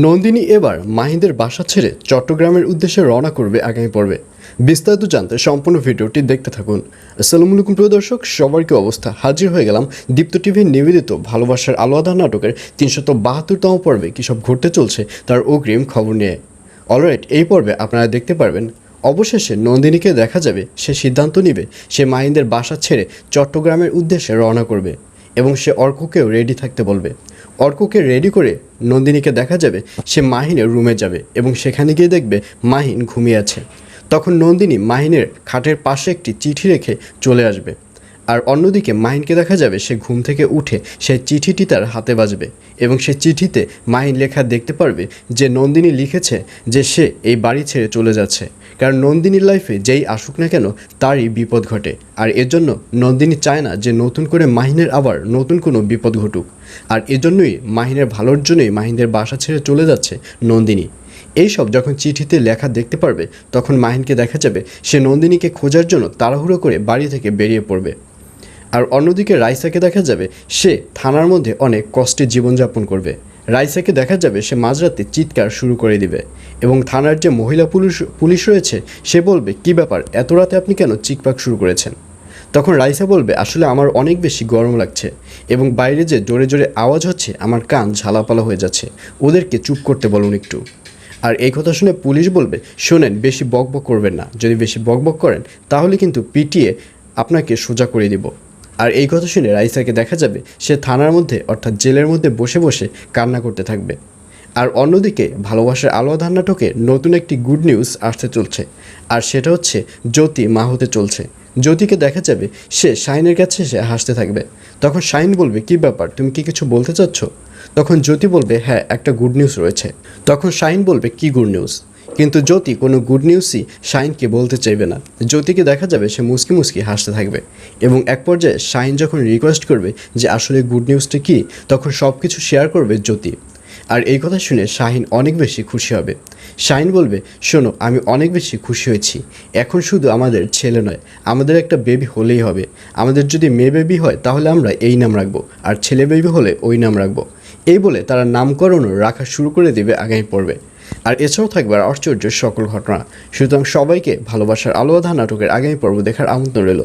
নন্দিনী এবার মাহিন্দের বাসা ছেড়ে চট্টগ্রামের উদ্দেশ্যে রওনা করবে আগামী পর্বে। বিস্তারিত জানতে সম্পূর্ণ ভিডিওটি দেখতে থাকুন। আসসালামু আলাইকুম, প্রিয় দর্শক, সবার কি অবস্থা? হাজির হয়ে গেলাম দীপ্ত টিভির নিবেদিত ভালোবাসার আলোয়াদা নাটকের তিনশত বাহাত্তরতম পর্বে কী সব ঘটতে চলছে তার অগ্রিম খবর নিয়ে। অলরাইট, এই পর্বে আপনারা দেখতে পারবেন, অবশেষে নন্দিনীকে দেখা যাবে, সে সিদ্ধান্ত নিবে, সে মাহিন্দের বাসা ছেড়ে চট্টগ্রামের উদ্দেশ্যে রওনা করবে। এবং সে অর্ককেও রেডি থাকতে বলবে। অর্ককে রেডি করে নন্দিনীকে দেখা যাবে, সে মাহিনের রুমে যাবে এবং সেখানে গিয়ে দেখবে মাহিন ঘুমিয়ে আছে। তখন নন্দিনী মাহিনের খাটের পাশে একটি চিঠি রেখে চলে আসবে। আর অন্যদিকে মাহিনকে দেখা যাবে, সে ঘুম থেকে উঠে সেই চিঠিটি তার হাতে বাজবে এবং সে চিঠিতে মাহিন লেখা দেখতে পারবে যে নন্দিনী লিখেছে যে সে এই বাড়ি ছেড়ে চলে যাচ্ছে। কারণ নন্দিনীর লাইফে যেই আসুক না কেন, তারই বিপদ ঘটে। আর এজন্য নন্দিনী চায় না যে নতুন করে মাহিনের আবার নতুন কোনো বিপদ ঘটুক। আর এজন্যই মাহিনের ভালোর জন্যই মাহিনের বাসা ছেড়ে চলে যাচ্ছে নন্দিনী। এইসব যখন চিঠিতে লেখা দেখতে পারবে, তখন মাহিনকে দেখা যাবে সে নন্দিনীকে খোঁজার জন্য তাড়াহুড়ো করে বাড়ি থেকে বেরিয়ে পড়বে। আর অন্যদিকে রাইসাকে দেখা যাবে সে থানার মধ্যে অনেক কষ্টে জীবনযাপন করবে। রাইসাকে দেখা যাবে সে মাঝরাতে চিৎকার শুরু করে দিবে এবং থানার যে মহিলা পুলিশ পুলিশ রয়েছে, সে বলবে, কি ব্যাপার, এত রাতে আপনি কেন চিকপাক শুরু করেছেন? তখন রাইসা বলবে, আসলে আমার অনেক বেশি গরম লাগছে এবং বাইরে যে জোরে জোরে আওয়াজ হচ্ছে, আমার কান ঝালাপালা হয়ে যাচ্ছে। ওদেরকে চুপ করতে বলুন একটু। আর এই কথা শুনে পুলিশ বলবে, শোনেন, বেশি বকবক করবেন না। যদি বেশি বকবক করেন, তাহলে কিন্তু পিটিয়ে আপনাকে সোজা করে দিব। আর এই কথা শুনে রাইসাকে দেখা যাবে সে থানার মধ্যে, অর্থাৎ জেলের মধ্যে বসে বসে কান্না করতে থাকবে। আর অন্যদিকে ভালোবাসার আলোয়াধার নাটকে নতুন একটি গুড নিউজ আসতে চলছে। আর সেটা হচ্ছে, জ্যোতি মা হতে চলছে। জ্যোতিকে দেখা যাবে সে শাইনের কাছে এসে হাসতে থাকবে। তখন শাইন বলবে, কি ব্যাপার, তুমি কি কিছু বলতে চাচ্ছ? তখন জ্যোতি বলবে হ্যাঁ একটা গুড নিউজ রয়েছে। তখন শাইন বলবে, কি গুড নিউজ কিন্তু জ্যোতি কোনো গুড নিউজই শাইনকে বলতে চাইবে না। জ্যোতিকে দেখা যাবে সে মুসকি মুসকি হাসতে থাকবে এবং এক পর্যায়ে শাইন যখন রিকোয়েস্ট করবে যে আসলে গুড নিউজটা কী, তখন সব কিছু শেয়ার করবে জ্যোতি। আর এই কথা শুনে শাহিন অনেক বেশি খুশি হবে। শাহিন বলবে, শোনো, আমি অনেক বেশি খুশি হয়েছি। এখন শুধু আমাদের ছেলে নয়, আমাদের একটা বেবি হলেই হবে। আমাদের যদি মেয়ে বেবি হয়, তাহলে আমরা এই নাম রাখব। আর ছেলে বেবি হলে ওই নাম রাখব। এই বলে তারা নামকরণও রাখা শুরু করে দেবে আগামী পর্বে। আর এছাড়াও থাকবে আর আশ্চর্য সকল ঘটনা। সুতরাং সবাইকে ভালোবাসার আলোয়াধা নাটকের আগামী পর্ব দেখার আমন্ত্রণ রইল।